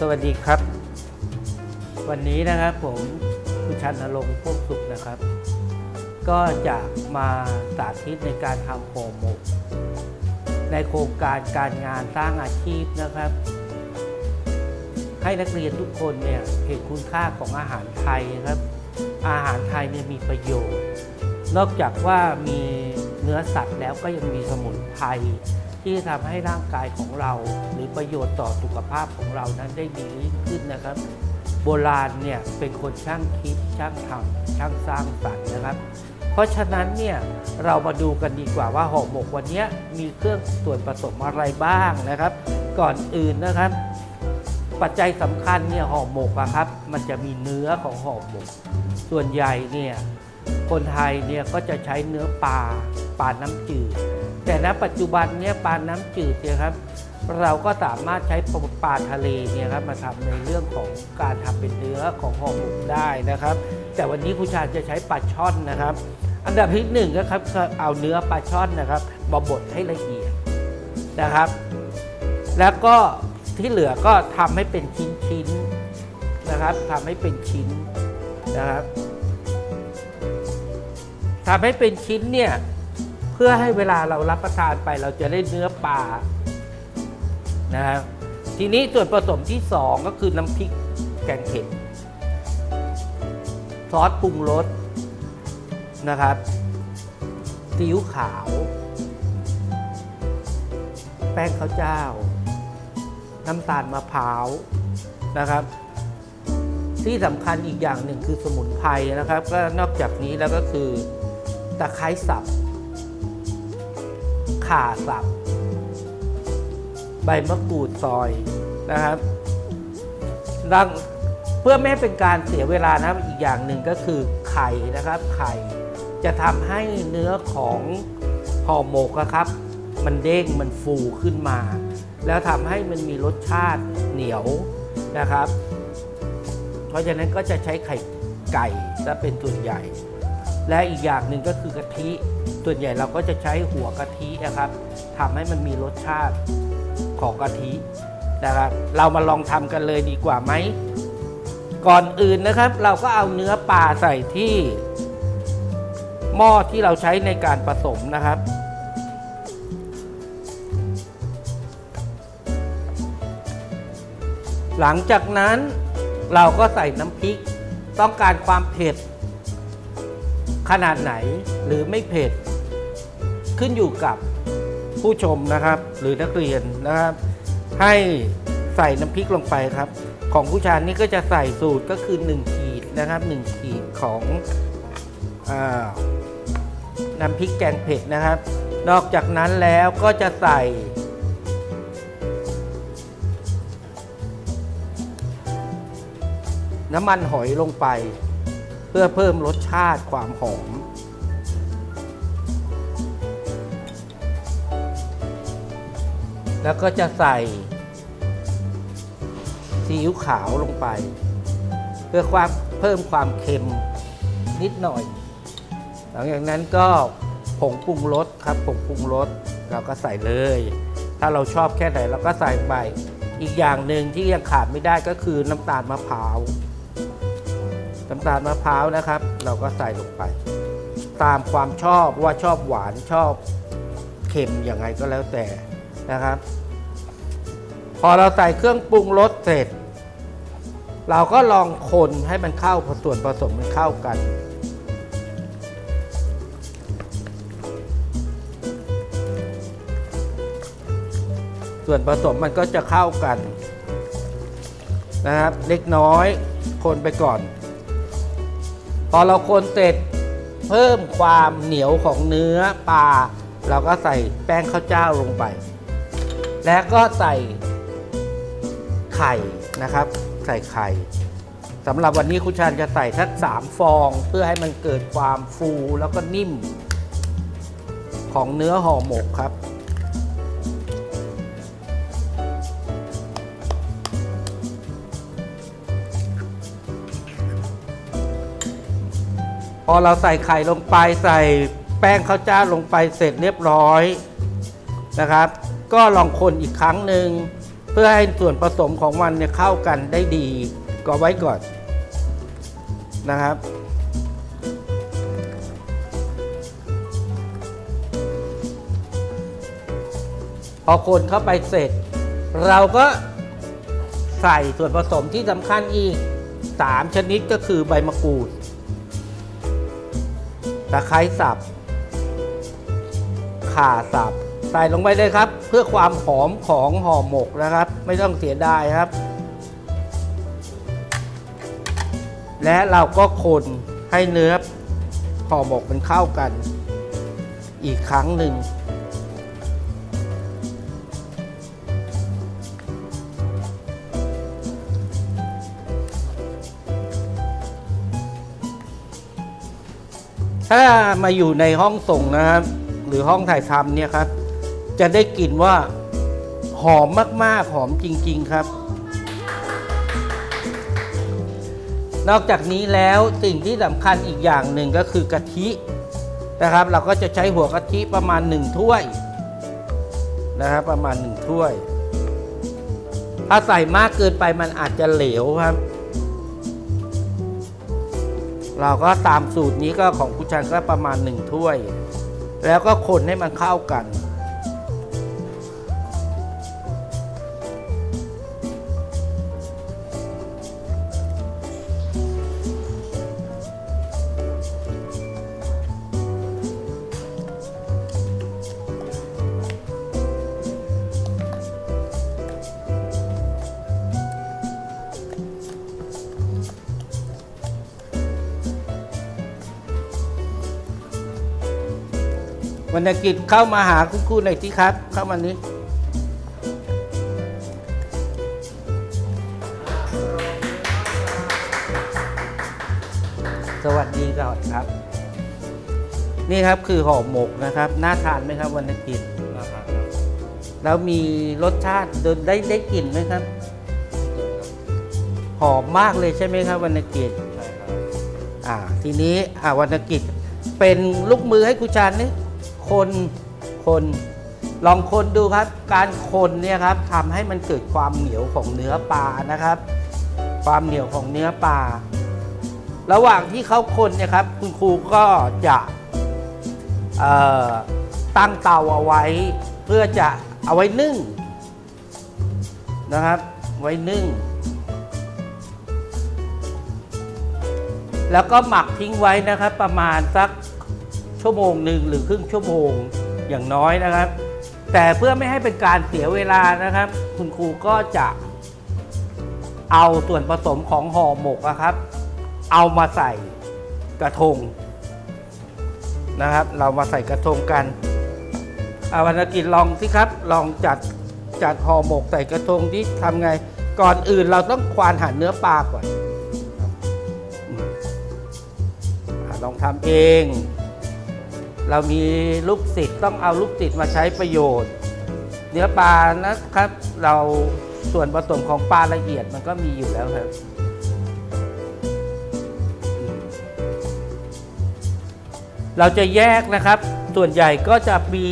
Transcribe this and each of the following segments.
สวัสดีครับ วันนี้นะครับผมคุณชันนรงค์พวกสุขนะครับ ก็จะมาสาธิตในการทำโมหมกในโครงการการงานสร้างอาชีพนะครับ ให้นักเรียนทุกคนเนี่ยเห็นคุณค่าของอาหารไทยครับ อาหารไทยเนี่ยมีประโยชน์ นอกจากว่ามีเนื้อสัตว์แล้วก็ยังมีสมุนไพร ที่ทำให้ร่างกายของเรา หรือประโยชน์ต่อสุขภาพของเรานั้นได้ดีขึ้นนะครับ โบราณเนี่ยเป็นคนช่างคิดช่างทำช่างสร้างสรรค์นะครับ เพราะฉะนั้นเนี่ยเรามาดูกันดีกว่าว่าห่อหมกวันนี้มีเครื่องส่วนผสมอะไรบ้างนะครับ ก่อนอื่นนะครับ ปัจจัยสำคัญเนี่ยห่อหมกอะครับ มันจะมีเนื้อของห่อหมก ส่วนใหญ่เนี่ย คนไทยเนี่ยก็จะใช้เนื้อปลาปลาน้ำจืด แต่ณปัจจุบันเนี่ยปลาน้ำจืดเนี่ยครับเราก็สามารถใช้ปลาทะเลเนี่ยครับมาทำในเรื่องของการทำเป็นเนื้อของห่อหมกได้นะครับ แต่วันนี้คุณชาญจะใช้ปลาช่อนนะครับ อันดับที่หนึ่งก็ครับเอาเนื้อปลาช่อนนะครับมาบดให้ละเอียดนะครับ แล้วก็ที่เหลือก็ทำให้เป็นชิ้นๆนะครับทำให้เป็นชิ้นนะครับ ทำให้เป็นชิ้นเนี่ย เพื่อให้เวลาเรารับประทานไปเราจะได้เนื้อปลานะครับทีนี้ส่วนผสมที่สองก็คือน้ำพริกแกงเผ็ดซอสปรุงรสนะครับซีอิ๊วขาว แป้งข้าวเจ้า น้ำตาลมะพร้าวนะครับ ที่สำคัญอีกอย่างหนึ่งคือสมุนไพรนะครับ ก็นอกจากนี้แล้วก็คือ ตะไคร้สับ ข่าสับ ใบมะกรูดซอยนะครับดังเพื่อไม่ให้เป็นการเสียเวลานะครับอีกอย่างหนึ่งก็คือไข่นะครับ ไข่จะทำให้เนื้อของห่อหมกอะครับ มันเด้งมันฟูขึ้นมา แล้วทำให้มันมีรสชาติเหนียวนะครับ เพราะฉะนั้นก็จะใช้ไข่ไก่ซะเป็นส่วนใหญ่ และอีกอย่างหนึ่งก็คือกะทิ ส่วนใหญ่เราก็จะใช้หัวกะทินะครับทำให้มันมีรสชาติของกะทินะครับ เรามาลองทำกันเลยดีกว่าไหม ก่อนอื่นนะครับ เราก็เอาเนื้อปลาใส่ที่ หม้อที่เราใช้ในการผสมนะครับหลังจากนั้นเราก็ใส่น้ำพริก ต้องการความเผ็ด ขนาดไหนหรือไม่เผ็ด ขึ้นอยู่กับผู้ชมนะครับ หรือนักเรียนนะครับ ให้ใส่น้ำพริกลงไปครับ ของผู้ชายนี่ก็จะใส่สูตรก็คือ 1 ขีดนะครับ 1 ขีดของอน้ำพริกแกงเผ็ดนะครับ นอกจากนั้นแล้วก็จะใส่น้ำมันหอยลงไป พื่อเพิ่มรสชาติความหอม แล้วก็จะใส่ซีอิ๊วขาวลงไป เพื่อความเพิ่มความเค็มนิดหน่อย หลังจากนั้นก็ผงปรุงรสครับผงปรุงรสเราก็ใส่เลย ถ้าเราชอบแค่ไหนเราก็ใส่ไป อีกอย่างหนึ่งที่ยังขาดไม่ได้ก็คือน้ำตาลมะพร้าว น้ำตาลมะพร้าวนะครับ เราก็ใส่ลงไป ตามความชอบว่าชอบหวานชอบเค็มอย่างไรก็แล้วแต่นะครับ พอเราใส่เครื่องปรุงรสเสร็จ เราก็ลองคนให้มันเข้าส่วนผสมมันเข้ากัน ส่วนผสมมันก็จะเข้ากันนะครับ เล็กน้อยคนไปก่อน อเราคนเสร็จเพิ่มความเหนียวของเนื้อปลาเราก็ใส่แป้งข้าวเจ้าลงไป แล้วก็ใส่ไข่นะครับ ใส่ไข่สำหรับวันนี้คุณชานจะใส่ทักสามฟอง เพื่อให้มันเกิดความฟูแล้วก็นิ่ม ของเนื้อห่อหมกครับ พอเราใส่ไข่ลงไปใส่แป้งข้าวเจ้าลงไปเสร็จเรียบร้อยนะครับ ก็ลองคนอีกครั้งหนึ่งเพื่อให้ส่วนผสมของมันเนี่ยเข้ากันได้ดีก็ไว้ก่อนนะครับ พอคนเข้าไปเสร็จ เราก็ใส่ส่วนผสมที่สำคัญอีก 3 ชนิดก็คือใบมะกรูด ตะไคร้สับข่าสับใส่ลงไปเลยครับ เพื่อความหอมของห่อหมกนะครับ ไม่ต้องเสียดายครับ และเราก็คนให้เนื้อห่อหมกมันเข้ากัน อีกครั้งหนึ่ง ถ้ามาอยู่ในห้องส่งนะครับ หรือห้องถ่ายทำเนี่ยครับ จะได้กลิ่นว่าหอมมากๆ หอมจริง ๆ ครับ นอกจากนี้แล้วสิ่งที่สำคัญอีกอย่างหนึ่งก็คือกะทินะครับ เราก็จะใช้หัวกะทิประมาณ 1 ถ้วยนะครับประมาณ 1 ถ้วย ถ้าใส่มากเกินไปมันอาจจะเหลวครับ เราก็ตามสูตรนี้ก็ของผู้ชันก็ประมาณ 1 ถ้วย แล้วก็คนให้มันเข้ากัน วรรณกิจเข้ามาหาคุณครูหน่อยที่ครับ เข้ามานี้สวัสดีก่อนครับ นี่ครับคือห่อหมกนะครับ น่าทานไหมครับวรรณกิจราคาครับแล้วมีรสชาติเดินได้ได้กลิ่นไหมครับ หอมมากเลยใช่ไหมครับวรรณกิจใช่ครับอ่า ทีนี้อ่าวรรณกิจเป็นลูกมือให้ครูชานนี่ คนคนลองคนดูครับ การคนเนี่ยครับทำให้มันเกิดความเหนียวของเนื้อปลานะครับ ความเหนียวของเนื้อปลาระหว่างที่เขาคนเนี่ยครับ คุณครูก็จะตั้งเตาเอาไว้ เพื่อจะเอาไว้นึ่งนะครับ ไว้นึ่ง แล้วก็หมักทิ้งไว้นะครับ ประมาณสัก ชั่วโมงหนึ่งหรือครึ่งชั่วโมงอย่างน้อยนะครับ แต่เพื่อไม่ให้เป็นการเสียเวลานะครับ คุณครูก็จะเอาส่วนผสมของห่อหมกนะครับ เอามาใส่กระทงนะครับ เรามาใส่กระทงกันอาวรรณกิจลองสิครับ ลองจัดจัดห่อหมกใส่กระทงที่ทำไง ก่อนอื่นเราต้องควานหั่นเนื้อปลาก่อนอลองทำเอง เรามีลูกศิษย์ต้องเอาลูกศิษย์มาใช้ประโยชน์ เนื้อปลานะครับ เราส่วนผสมของปลาละเอียดมันก็มีอยู่แล้วครับเราจะแยกนะครับ ส่วนใหญ่ก็จะมี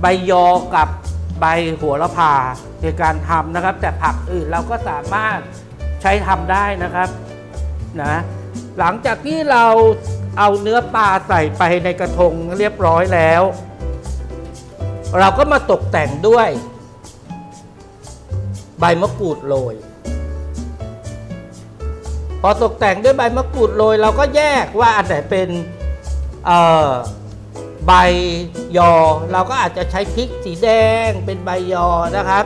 ใบยอกับใบหัวละพาในการทำนะครับ แต่ผักอื่นเราก็สามารถใช้ทำได้นะครับนะหลังจากที่เรา เอาเนื้อปลาใส่ไปในกระทงเรียบร้อยแล้ว เราก็มาตกแต่งด้วย ใบมะกรูดโรยพอตกแต่งด้วยใบมะกรูดโรยเราก็แยกว่าอันไหนเป็นใบยอ เราก็อาจจะใช้พริกสีแดงเป็นใบยอนะครับ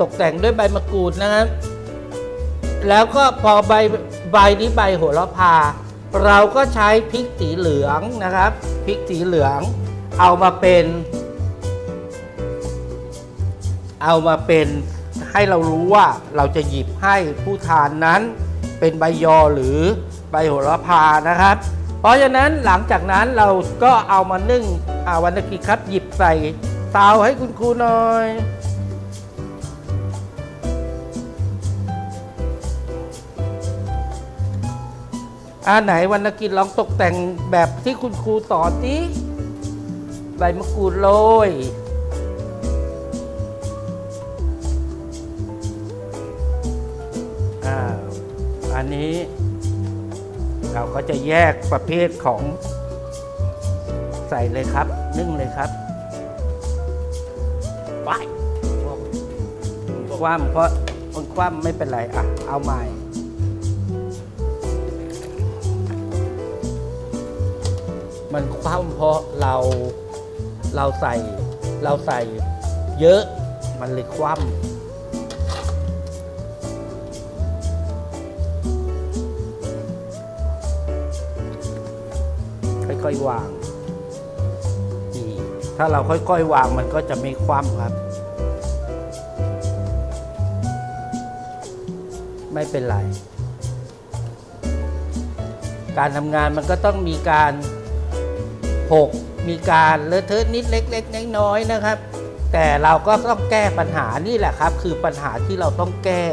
ตกแต่งด้วยใบมะกรูดนะครับ แล้วก็พอใบใบนี้ใบโหระพา เราก็ใช้พริกสีเหลืองนะครับพริกสีเหลืองเอามาเป็น เอามาเป็นให้เรารู้ว่าเราจะหยิบให้ผู้ทานนั้น เป็นใบยอหรือใบโหระพานะครับ เพราะฉะนั้นหลังจากนั้นเราก็เอามานึ่งอาวันนกิจครับหยิบใส่เตาให้คุณครูหน่อย อ่าไหนวรรณกิจลองตกแต่งแบบที่คุณครูสอนสิใบมะกรูดโรยอ่าอันนี้ เราก็จะแยกประเภทของใส่เลยครับ นึ่งเลยครับไปคว่ำเพราะมันคว่ำไม่เป็นไร อะ เอาใหม่ มันคว่ำเพราะเราเราใส่เราใส่เยอะมันเลยคว่ำค่อยๆวางนี่ถ้าเราค่อยๆวางมันก็จะไม่คว่ำครับ ไม่เป็นไร การทำงานมันก็ต้องมีการ หกมีการเลอะเทอะนิดเล็กๆน้อยๆนะครับ แต่เราก็ต้องแก้ปัญหานี่แหละครับ คือปัญหาที่เราต้องแก้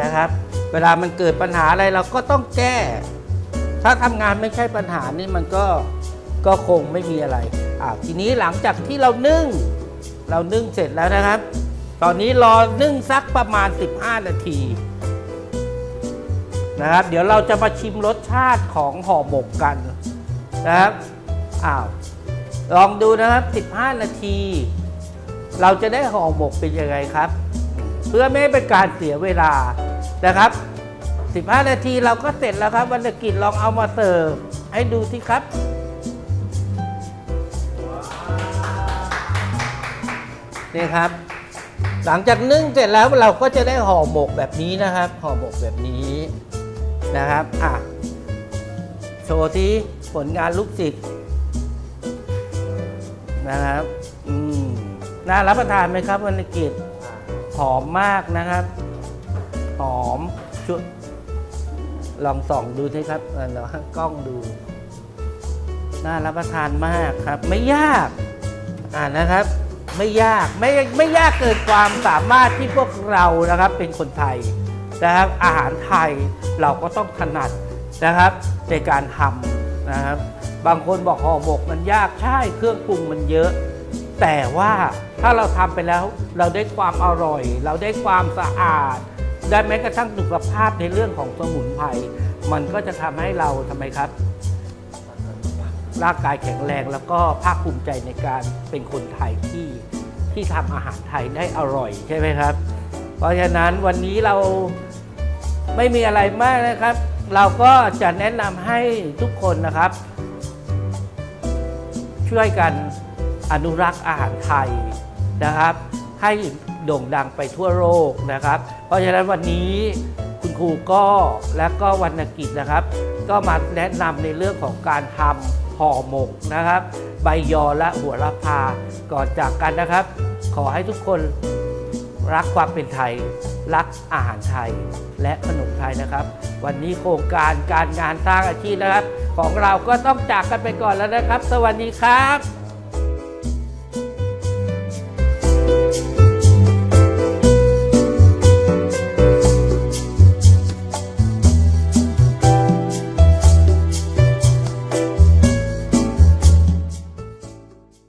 นะครับ เวลามันเกิดปัญหาอะไรเราก็ต้องแก้ ถ้าทำงานไม่ใช่ปัญหานี่มันก็ก็คงไม่มีอะไรอ่าทีนี้หลังจากที่เรานึ่ง เรานึ่งเสร็จแล้วนะครับ ตอนนี้รอนึ่งสักประมาณ 15 นาทีนะครับ เดี๋ยวเราจะมาชิมรสชาติของห่อหมกกันนะครับ อ้าวลองดูนะครับ 15 นาที เราจะได้ห่อหมกเป็นยังไงครับ เพื่อไม่ให้เป็นการเสียเวลานะครับ 15 นาทีเราก็เสร็จแล้วครับวรรณกิจลองเอามาเสิร์ฟให้ดูสิครับนี่ครับ หลังจากนึ่งเสร็จแล้วเราก็จะได้ห่อหมกแบบนี้นะครับห่อหมกแบบนี้นะครับอะโชว์ที่ผลงานลูกศิษย์ นะครับอืมน่ารับประทานไหมครับวรรณกิจหอมมากนะครับ หอมชุดลองส่องดูสิครับเออเราให้กล้องดู น่ารับประทานมากครับ ไม่ยากอ่านะครับ ไม่ยากไม่ไม่ยากเกินความสามารถที่พวกเรานะครับ เป็นคนไทยนะครับ อาหารไทยเราก็ต้องถนัดนะครับในการทำนะครับ บางคนบอกห่อหมกมันยากใช่เครื่องปรุงมันเยอะ แต่ว่าถ้าเราทำไปแล้วเราได้ความอร่อย เราได้ความสะอาด ได้แม้กระทั่งสุขภาพในเรื่องของสมุนไพรมันก็จะทำให้เราทำไมครับ ร่างกายแข็งแรงแล้วก็ภาคภูมิใจในการเป็นคนไทยที่ที่ทำอาหารไทยได้อร่อยใช่ไหมครับ เพราะฉะนั้นวันนี้เราไม่มีอะไรมากนะครับ เราก็จะแนะนำให้ทุกคนนะครับ ช่วยกันอนุรักษ์อาหารไทยนะครับ ให้โด่งดังไปทั่วโลกนะครับ เพราะฉะนั้นวันนี้คุณครูก็และก็วรรณกิจนะครับ ก็มาแนะนำในเรื่องของการทำห่อหมกนะครับ ใบยอและหัวละพาก่อนจากกันนะครับ ขอให้ทุกคน รักความเป็นไทย รักอาหารไทยและขนมไทยนะครับ วันนี้โครงการการงานสร้างอาชีพนะครับ ของเราก็ต้องจากกันไปก่อนแล้วนะครับ สวัสดีครับ